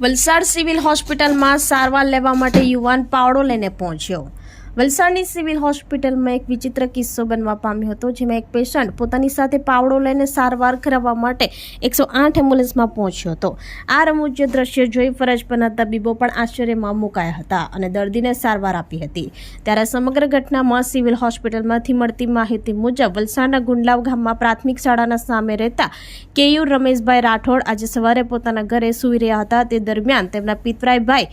Valsad civil હોસ્પિટલમાં સારવાર લેવા માટે યુવાન પાવડો લઈને પહોંચ્યો. વલસાડની સિવિલ હોસ્પિટલમાં એક વિચિત્ર કિસ્સો બનવા પામ્યો હતો, જેમાં એક પેશન્ટ પોતાની સાથે પાવડો લઈને સારવાર કરાવવા માટે એકસો આઠ એમ્બ્યુલન્સમાં પહોંચ્યો હતો. આ રમૂજ્ય દ્રશ્ય જોઈ ફરજ પરના તબીબો પણ આશ્ચર્યમાં મુકાયા હતા અને દર્દીને સારવાર આપી હતી. ત્યારે સમગ્ર ઘટનામાં સિવિલ હોસ્પિટલમાંથી મળતી માહિતી મુજબ વલસાડના ગુંડલાવ ગામમાં પ્રાથમિક શાળાના સામે રહેતા કેયુર રમેશભાઈ રાઠોડ આજે સવારે પોતાના ઘરે સૂઈ રહ્યા હતા. તે દરમિયાન તેમના પિતરાઈભાઈ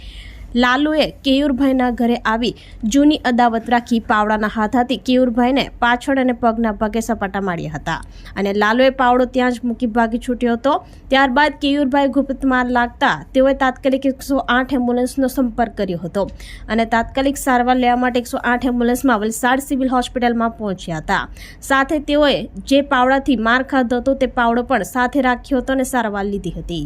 લાલુએ કેયુરભાઈના ઘરે આવી જૂની અદાવત રાખી પાવડાના હાથાથી કેયુરભાઈને પાછળ અને પગના પગે સપાટા માર્યા હતા. અને લાલુએ પાવડો ત્યાં જ મૂકી ભાગી છૂટ્યો હતો. ત્યારબાદ કેયુરભાઈ ગુપ્ત માર લાગતા તેઓએ તાત્કાલિક એકસો આઠ એમ્બ્યુલન્સનો સંપર્ક કર્યો હતો અને તાત્કાલિક સારવાર લેવા માટે એકસો આઠ એમ્બ્યુલન્સમાં વલસાડ સિવિલ હોસ્પિટલમાં પહોંચ્યા હતા. સાથે તેઓએ જે પાવડાથી માર ખાધો હતો તે પાવડો પણ સાથે રાખ્યો હતો અને સારવાર લીધી હતી.